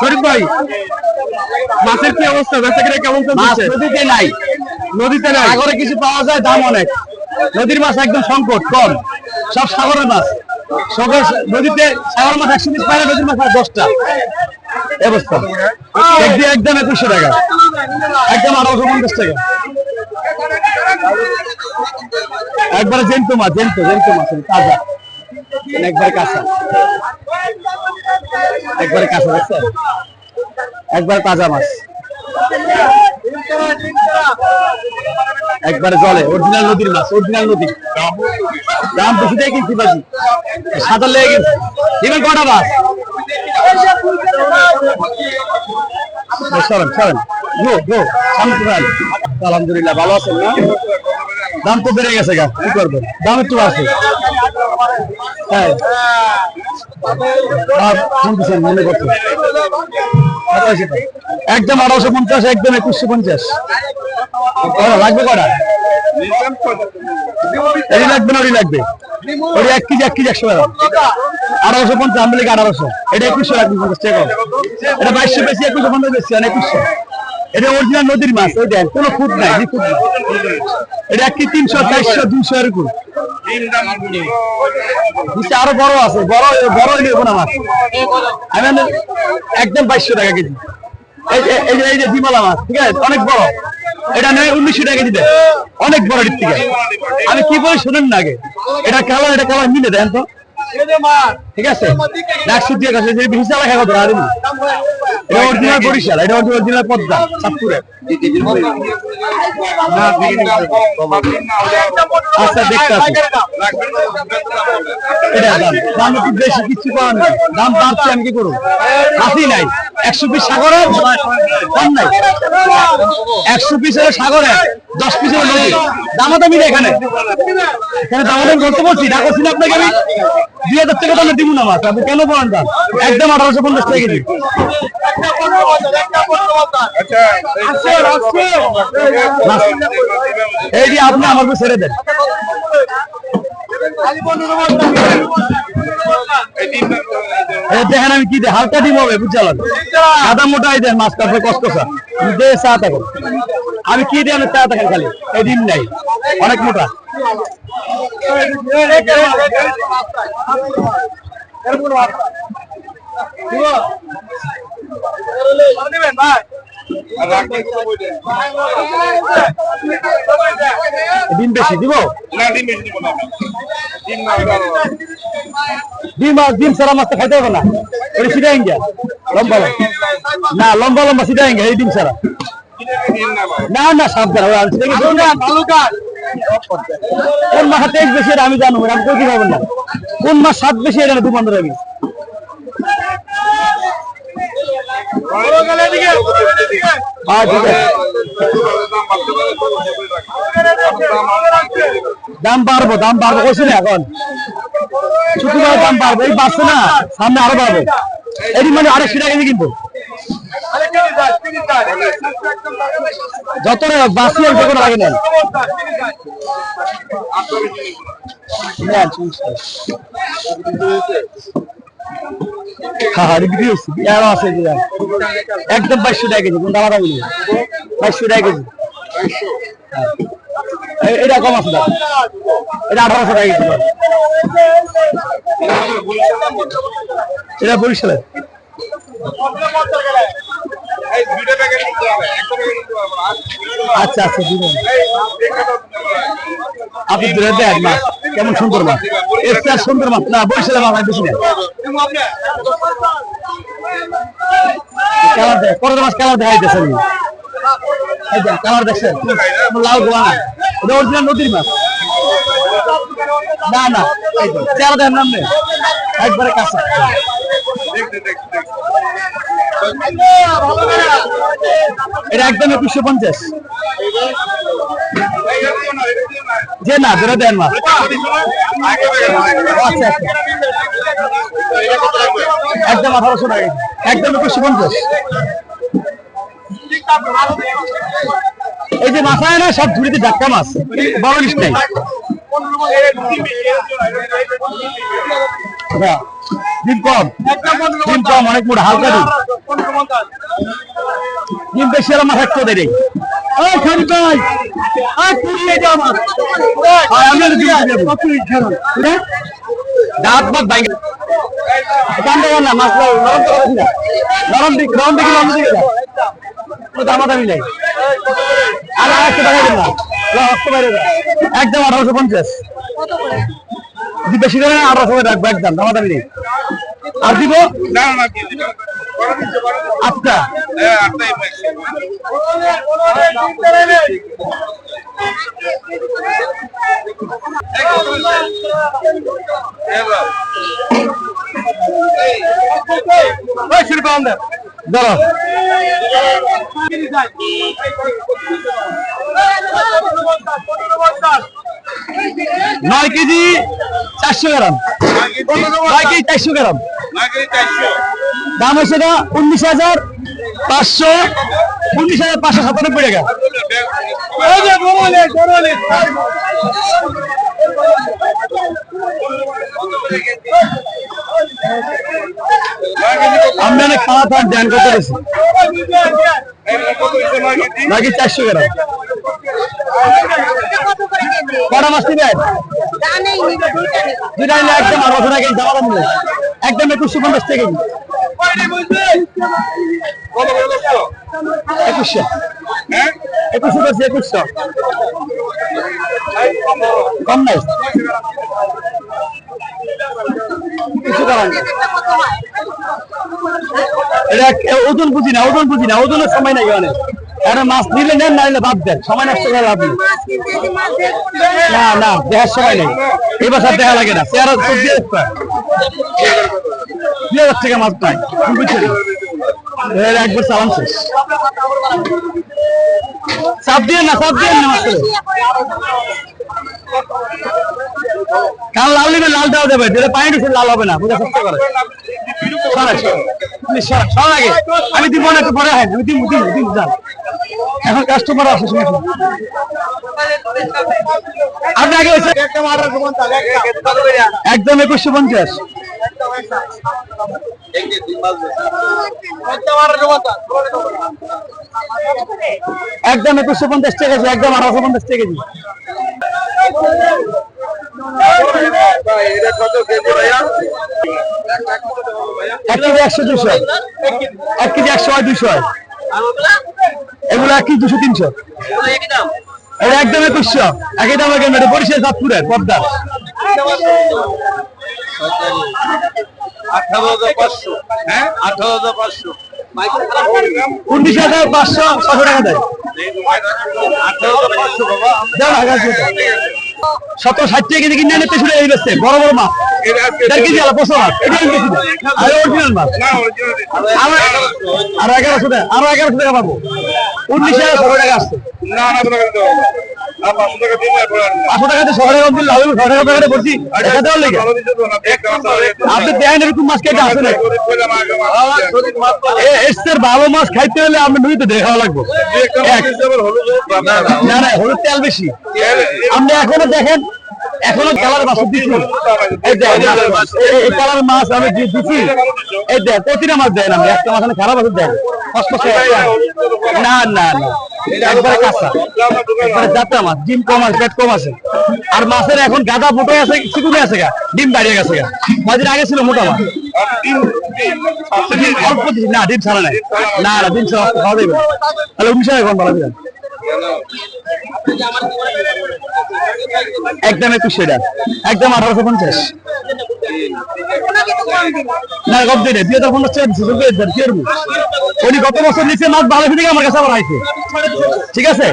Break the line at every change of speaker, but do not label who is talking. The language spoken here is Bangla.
শরীফ ভাই মাছের কি অবস্থা কেমন চলছে
নদীতে নাই
নদীতে নাই
সাগরে কিছু পাওয়া যায় দাম অনেক নদীর মাছ একদম সংকট কম সব সাগরের মাছ নদীতে সাগর মাছ একশো পিস পায় নদীর মাছ আর দশটা অবস্থা একদম একুশশো টাকা একদম আঠারোশো পঞ্চাশ টাকা একবারে জেন্তু মাছ জেন্তু জেন্তু মাছ তাজা মানে একবারে কাঁচা একবারে কাঁচা একবারে মাছ। একবারে জলে অরিজিনাল নদীর মাছ অরিজিনাল নদী। দাম বেশি দিয়ে কিনছি বাজি। সাঁতার লেগে গেছে। দিবেন কটা মাছ? সরেন সরেন। গো গো। আলহামদুলিল্লাহ, ভালো আছেন না? দাম তো বেড়ে গেছে গা, কি করবেন দাম একটু আছে একদম আঠারোশো পঞ্চাশ একদম একুশশো পঞ্চাশ লাগবে কটা লাগবে না লাগবে এক কেজি এক কেজি একশো আঠারোশো পঞ্চাশ আমি লিখে এটা একুশশো লাগবে পঞ্চাশ এটা বাইশশো বেশি একুশশো পঞ্চাশ বেশি একুশশো এটা অরিজিনাল নদীর মাছ ওই দেন কোনো ফুট নাই ফুট এটা এক কেজি তিনশো, চারশো, দুইশো এরকম? আরও বড় আছে, বড় বড় আমি একদম বাইশশো টাকা কেজি। এই যে এই যে ডিমালা মাছ, ঠিক আছে? অনেক বড়। এটা উনিশশো টাকা কেজি অনেক বড় থেকে আমি কি বলি শোনেন না আগে। এটা কালার এটা কালার মিলে দেন তো। ঠিক আছে? একশো দিয়ে গেছে যে হিসাব লেখা কত আর এটা অরিজিনাল বরিশাল এটা অরিজিনাল পদ্মা চাঁদপুরে। আচ্ছা দেখতে আছি এটা দাম দাম একটু বেশি কিছু করার নেই। দাম বাড়ছে আমি কি করব? আসি নাই। একশো পিস সাগরে কম নাই। একশো পিস হলো সাগরে দশ পিস হলো নদী। দামও তো এখানে। বলছি না করছি না আপনাকে আমি দুই হাজার টাকা তো দিব না মাছ আপনি কেন বলেন দাম একদম আঠারোশো পঞ্চাশ টাকা কেজি। এই যে আপনি উপর ছেড়ে দেন। দেখেন আমি কি দেয় হালকা ডিম হবে বুঝলাম সাদা মোটাই দেন মাছ তারপরে কষ্ট স্যার। দে চা থাকেন আমি কি দিই আমি চা থাকেন খালি। এই ডিম নাই। অনেক মোটা। ডিম বেশি দিব? ডিম আর ডিম সারা মাছ তো খাইতে হবে না। ওটা সিধা ইঙ্গা লম্বা না লম্বা লম্বা সিধা ইঙ্গা এই ডিম সারা না না সাবধান কোন মাস টেস্ট বেশি আমি জানো আমি কই পাবো না। কোন মাস সাত বেশি এটা দু বন্ধ আমি দাম বাড়বো দাম বাড়বো কইছি না এখন। শুক্রবার দাম বাড়বে এই বাড়ছে না সামনে আরও বাড়বে। এটি মানে আড়াইশো টাকা কেজি কিনবো। যত বাসি আর যত লাগে নেন। নেন, একদম বাইশশো টাকা কেজি। এ- এটা কম আছে এটা আঠারোশো টাকা কেজি। এটা বরিশালের আচ্ছা আচ্ছা আপনি দূরে দেন কেমন সুন্দর মাছ? চেয়ে সুন্দর মাছ? না বরিশালের মাছ বেশি না দেখ মাছ কালার দেখাইতেছেন। কালার দেখছেন? লাল নদীর না না একবারে এটা একদম একুশশো পঞ্চাশ। যে না, ধরে দেন মাছ আচ্ছা আচ্ছা। একদম আঠারোশো টাকা। একদম একুশশো পঞ্চাশ। এই যে মাথায় না, সব ঝুড়িতে ডাক্কা মাছ বড় ইলিশ নাই। হ্যাঁ ডিম কম। ডিম একটু দেরি। ওই খালি ভাই আর আমার আর আমি আর ডিম দেবো দাঁত মাত না মাছ নরম তো করিস দিক নরম দিকে নরম দিকে। যা। কোনো দামাদামি নাই। আর আর একটু দিন না। বাইরে একদম আঠারোশো পঞ্চাশ। বেশি করে আঠারোশো করে রাখব একদম। দামাদামি নেই। আর দিব?
না না কি দিবে।
ধরো নয় কেজি চারশো গ্রাম। নয় কেজি চারশো গ্রাম।
নাকি চারশো
দাম হচ্ছে না উনিশ হাজার পাঁচশো উনিশ হাজার পাঁচশো সাতানব্বই টাকা। আমরা অনেক খাওয়া দাওয়ার ধ্যান করতে গেছি নাকি চারশো গ্রাম। কটা মাছ নিবেন দুইটা নিলে একদম টাকা কেজি দাম নিলে একদম একুশশো পঞ্চাশ কেজি একুশশো। একুশশো করছি একুশশো। কম নাই। কিছু করার নেই। এটা এক- ওজন বুঝি না ওজন বুঝি না ওজনের সময় নাই অনেক এখন মাছ নিলে নেন না নিলে বাদ দেন। সময় নষ্ট করে লাভ নেই। না না দেখার সময় নেই। এই বছর দেখা লাগে না। একটা মাছ বুঝছেন এর একবার চালান শেষ। দিয়ে না দিয়ে না কাল লাল নিবে লাল হবে না। করে। আমি দিব না, একটু পরে হয় আমি দিব দিব দিব, যান। এখন কাস্টমার আগে একদম একুশশো পঞ্চাশ। একদম একুশশো পঞ্চাশ টাকা কেজি, একদম আঠারোশো পঞ্চাশ টাকা কেজি। এক একশো দুশো এক কেজি একশো হয় দুশো এগুলো এক কেজি দুশো তিনশো। এটা একদম একুশশো। একই দাম একদম এটা বরিশাল, চাঁদপুরের, পদ্মা।
আঠারো হাজার পাঁচশো। হ্যাঁ? আঠারো হাজার পাঁচশো।
উনিশ হাজার পাঁচশো ছশো টাকা দেয়।
আঠারো হাজার পাঁচশো বাবা।
দেড় হাজার টাকা সতেরো ষাট টাকা কেজি কিনে নিতে শুরু হয়ে বড় বড় মাছ।
এটা আজকে
দেড় কেজি আলা পশো মাছ। এটা আর অরিজিনাল মাছ।
না
আরও এগারোশো টাকা আরও এগারোশো টাকা পাবো। উনিশ হাজার ছশো টাকা আসছে।
না না পাঁচশো টাকা না না।
টাকা দেখা দেওয়ার লেগে?
না,
আপনি এরকম মাছ কেটে আসে না। ভালো খাইতে হলে নদীতে দেখা লাগবো
না, না,
না। না হলুদ তেল বেশি। আপনি এখনও দেখেন এখনও কালার মাছ দিচ্ছি। এই কালার মাছ আমি দিচ্ছি এই দেখ প্রতিটা মাছ দেন আমি একটা মাছ খারাপ আছে দেন না না না। ডিম কম আছে কম আছে। আর মাছের এখন গাদা ফুটে আছে, চিকুনে আছে গা, ডিম দাঁড়িয়ে গেছে গা। কদিন আগে ছিল মোটা মাছ? না ডিম ছাড়া নাই। না না ডিম ছাড়া তাহলে উনিশ এখন দিবেন একদম একুশশো টাকা একদম আঠারোশো পঞ্চাশ। না কম দিনে দুই হাজার পঞ্চাশ টাকা দিচ্ছে চলবে উনি গত বছর নিচে মাছ ভালো থেকে আমার কাছে আবার আইছে। ঠিক আছে?